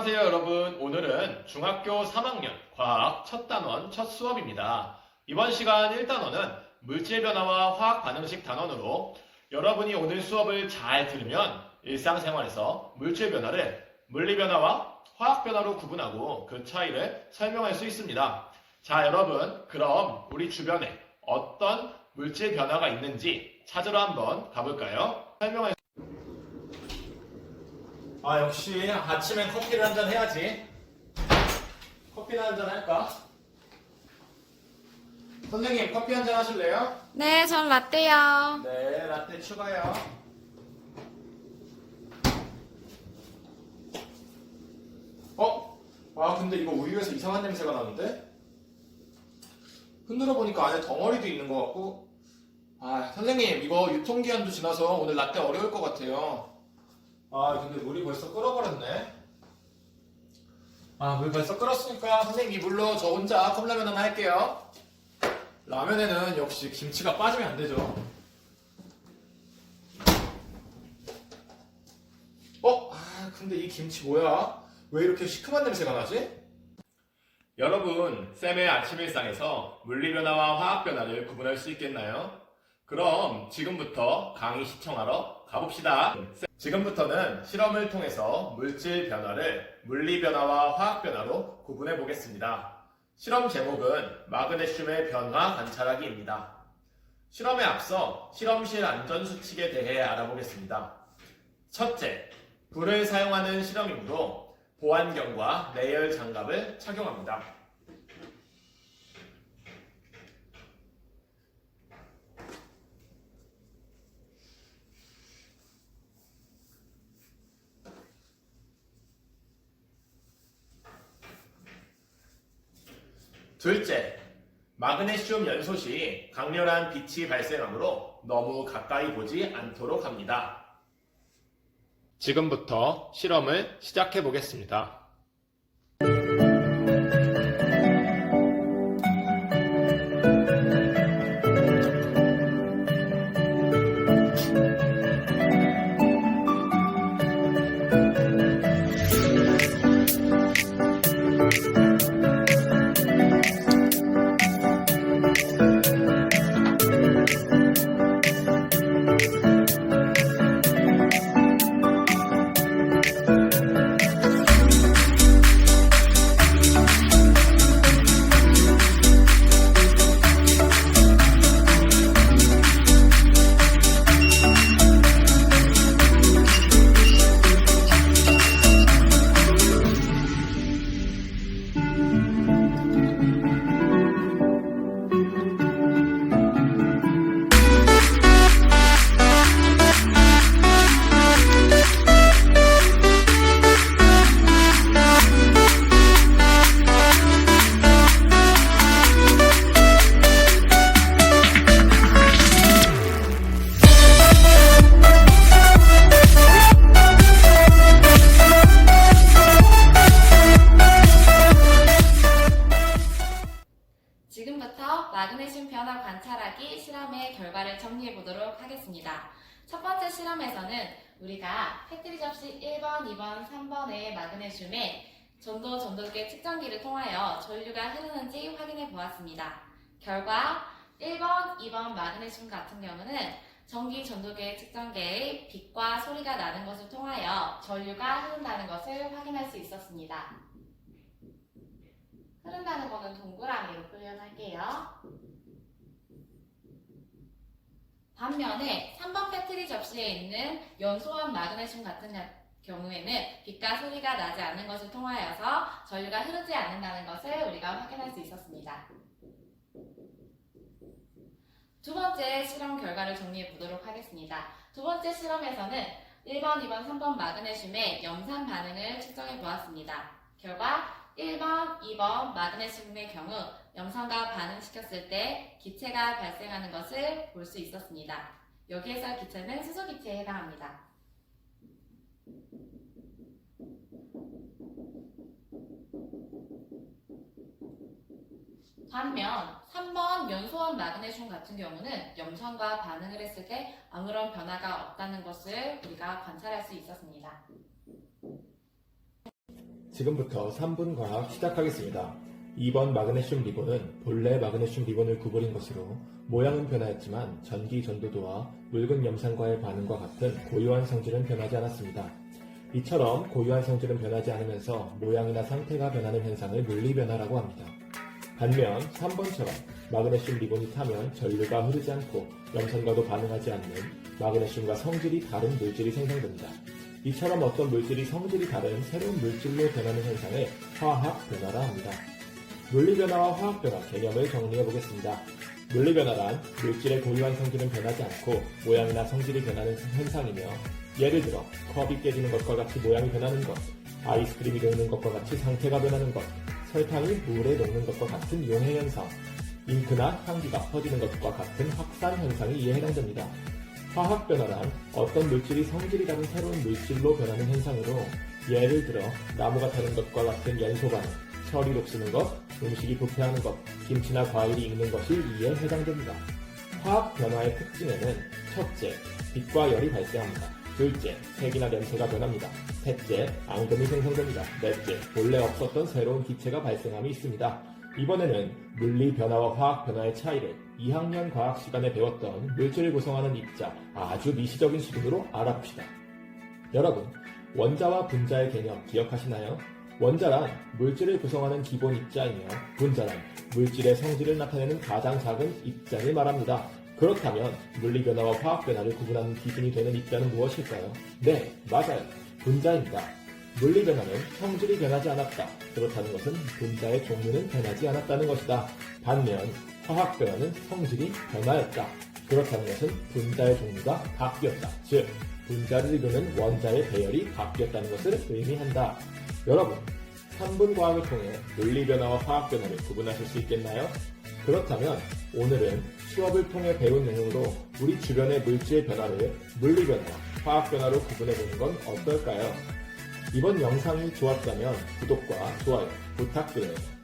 안녕하세요 여러분. 오늘은 중학교 3학년 과학 첫 단원 첫 수업입니다. 이번 시간 1단원은 물질 변화와 화학 반응식 단원으로 여러분이 오늘 수업을 잘 들으면 일상생활에서 물질 변화를 물리 변화와 화학 변화로 구분하고 그 차이를 설명할 수 있습니다. 자 여러분. 그럼 우리 주변에 어떤 물질 변화가 있는지 찾으러 한번 가볼까요? 설명할 아 역시 아침엔 커피를 한 잔 해야지 커피나 한 잔 할까? 선생님 커피 한 잔 하실래요? 네, 전 라떼요. 네 라떼 추가요 어? 아 근데 이거 우유에서 이상한 냄새가 나는데? 흔들어 보니까 안에 덩어리도 있는 것 같고 아 선생님 이거 유통기한도 지나서 오늘 라떼 어려울 것 같아요 아 근데 물이 벌써 끓어버렸네 아 물 벌써 끓었으니까 선생님 이 물로 저 혼자 컵라면 하나 할게요 라면에는 역시 김치가 빠지면 안 되죠 어? 아 근데 이 김치 뭐야? 왜 이렇게 시큼한 냄새가 나지? 여러분 쌤의 아침 일상에서 물리 변화와 화학 변화를 구분할 수 있겠나요? 그럼 지금부터 강의 시청하러 가봅시다. 지금부터는 실험을 통해서 물질 변화를 물리 변화와 화학 변화로 구분해 보겠습니다. 실험 제목은 마그네슘의 변화 관찰하기입니다. 실험에 앞서 실험실 안전 수칙에 대해 알아보겠습니다. 첫째, 불을 사용하는 실험이므로 보안경과 내열 장갑을 착용합니다. 둘째, 마그네슘 연소 시 강렬한 빛이 발생하므로 너무 가까이 보지 않도록 합니다. 지금부터 실험을 시작해 보겠습니다. 보도록 하겠습니다. 첫 번째 실험에서는 우리가 패트리 접시 1번, 2번, 3번의 마그네슘에 전도 전도계 측정기를 통하여 전류가 흐르는지 확인해 보았습니다. 결과 1번, 2번 마그네슘 같은 경우는 전기 전도계 측정계의 빛과 소리가 나는 것을 통하여 전류가 흐른다는 것을 확인할 수 있었습니다. 흐른다는 거는 동그라미로 표현할게요. 반면에 3번 패트리 접시에 있는 연소한 마그네슘 같은 경우에는 빛과 소리가 나지 않는 것을 통하여서 전류가 흐르지 않는다는 것을 우리가 확인할 수 있었습니다. 두 번째 실험 결과를 정리해 보도록 하겠습니다. 두 번째 실험에서는 1번, 2번, 3번 마그네슘의 염산 반응을 측정해 보았습니다. 결과 1번, 2번 마그네슘의 경우 염산과 반응시켰을 때 기체가 발생하는 것을 볼 수 있었습니다. 여기에서 기체는 수소기체에 해당합니다. 반면 3번 연소원 마그네슘 같은 경우는 염산과 반응을 했을 때 아무런 변화가 없다는 것을 우리가 관찰할 수 있었습니다. 지금부터 3분 과학 시작하겠습니다. 2번 마그네슘 리본은 본래 마그네슘 리본을 구부린 것으로 모양은 변하였지만 전기 전도도와 묽은 염산과의 반응과 같은 고유한 성질은 변하지 않았습니다. 이처럼 고유한 성질은 변하지 않으면서 모양이나 상태가 변하는 현상을 물리 변화라고 합니다. 반면 3번처럼 마그네슘 리본이 타면 전류가 흐르지 않고 염산과도 반응하지 않는 마그네슘과 성질이 다른 물질이 생성됩니다. 이처럼 어떤 물질이 성질이 다른 새로운 물질로 변하는 현상을 화학 변화라 합니다. 물리 변화와 화학 변화 개념을 정리해 보겠습니다. 물리 변화란 물질의 고유한 성질은 변하지 않고 모양이나 성질이 변하는 현상이며 예를 들어 컵이 깨지는 것과 같이 모양이 변하는 것, 아이스크림이 녹는 것과 같이 상태가 변하는 것, 설탕이 물에 녹는 것과 같은 용해 현상, 잉크나 향기가 퍼지는 것과 같은 확산 현상이 이에 해당됩니다. 화학 변화란 어떤 물질이 성질이 다른 새로운 물질로 변하는 현상으로 예를 들어 나무가 타는 것과 같은 연소 반응, 철이 녹슬는 것, 음식이 부패하는 것, 김치나 과일이 익는 것이 이에 해당됩니다. 화학 변화의 특징에는 첫째, 빛과 열이 발생합니다. 둘째, 색이나 냄새가 변합니다. 셋째, 앙금이 생성됩니다. 넷째, 본래 없었던 새로운 기체가 발생함이 있습니다. 이번에는 물리 변화와 화학 변화의 차이를 2학년 과학 시간에 배웠던 물질을 구성하는 입자 아주 미시적인 수준으로 알아봅시다. 여러분, 원자와 분자의 개념 기억하시나요? 원자란 물질을 구성하는 기본 입자이며 분자란 물질의 성질을 나타내는 가장 작은 입자를 말합니다. 그렇다면 물리 변화와 화학 변화를 구분하는 기준이 되는 입자는 무엇일까요? 네, 맞아요. 분자입니다. 물리 변화는 성질이 변하지 않았다. 그렇다는 것은 분자의 종류는 변하지 않았다는 것이다. 반면 화학 변화는 성질이 변하였다. 그렇다는 것은 분자의 종류가 바뀌었다. 즉, 분자를 이루는 원자의 배열이 바뀌었다는 것을 의미한다. 여러분, 3분 과학을 통해 물리 변화와 화학 변화를 구분하실 수 있겠나요? 그렇다면 오늘은 수업을 통해 배운 내용으로 우리 주변의 물질 변화를 물리 변화와 화학 변화로 구분해 보는 건 어떨까요? 이번 영상이 좋았다면 구독과 좋아요 부탁드려요.